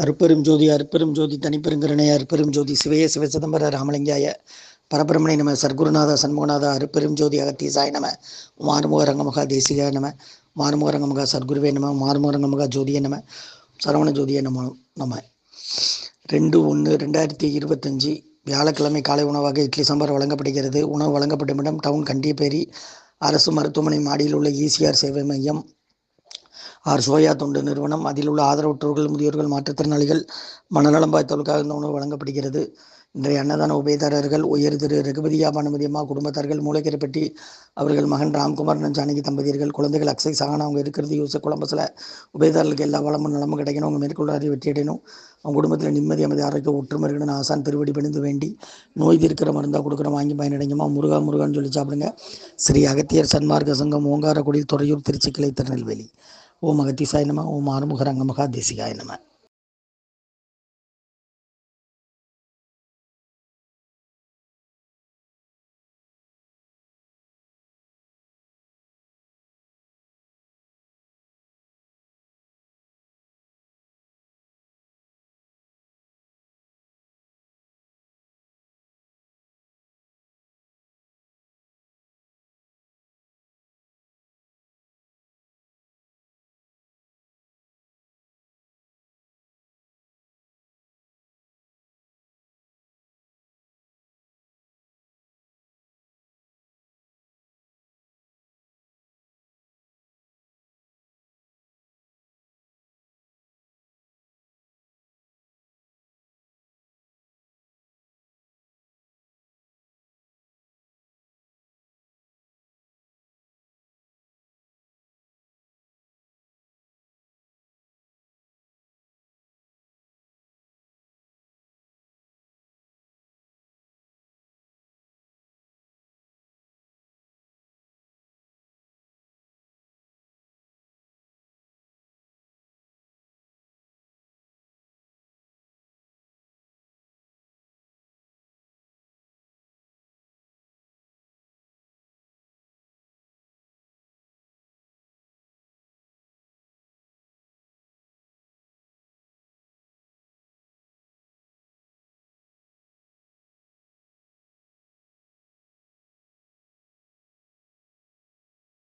அருப்பெரும் ஜோதி அருப்பெரும் ஜோதி தனிப்பெருங்கருணை அருப்பெரும் ஜோதி சிவய சிதம்பர ராமலிங்காய பரபிரமணை நம சர்க்குருநாத சண்முகநாத அருப்பெரும் ஜோதி அகத்தீசாய நம மாறுமுக ரங்கமுகா தேசிகாய நம மாறுமுக ரங்கமுகா சர்க்குருவே நம மாறுமுக ரங்கமுகா ஜோதிய நம சரவண ஜோதிய நம நம. ரெண்டு ஒன்று ரெண்டாயிரத்தி இருபத்தஞ்சி வியாழக்கிழமை காலை உணவாக இட்லி சாம்பார் வழங்கப்படுகிறது. உணவு வழங்கப்படும் இடம் டவுன் கண்டியப்பேரி அரசு மருத்துவமனை மாடியில் உள்ள இசிஆர் சேவை மையம். ஆர் சோயா தொண்டு நிறுவனம். அதில் உள்ள ஆதரவற்றோர்கள் முதியோர்கள் மாற்றுத்திறனாளிகள் மனநலம் பாய்த்தவர்களுக்காக இந்த உணவு வழங்கப்படுகிறது. இன்றைய அன்னதான உபயதாரர்கள் உயர் திரு ரகுபதியா பானுமதியம்மா குடும்பத்தார்கள் மூளைக்கரைப்பட்டி அவர்கள் மகன் ராம்குமார் ஜானகி தம்பதியர்கள் குழந்தைகள் அக்ஷய் சகானா அவங்க இருக்கிறது யூச குழம்பத்தில் உபயதாரர்களுக்கு எல்லா வளமும் நலமும் கிடைக்கணும். அவங்க மேற்கொள்ள அறிவு வெற்றியடையணும். அவங்க குடும்பத்தில் நிம்மதி அமைதி ஆரோக்கியம் ஒற்றுமை இருக்கணும். ஆசான் திருவடி பணிந்து வேண்டி நோய் தீர்க்கிற மருந்தாக கொடுக்குற வாங்கி பயனடைஞ்சுமா முருகா முருகான்னு சொல்லி சாப்பிடுங்க. ஸ்ரீ அகத்தியர் சன்மார்க்க சங்கம் ஓங்காரக்குடி துறையூர் திருச்சி கிளை திருநெல்வேலி. ஓம் அகத்திசாய நம ஓம் ஆறுமுக ரங்கமகா தேசிகாய நம.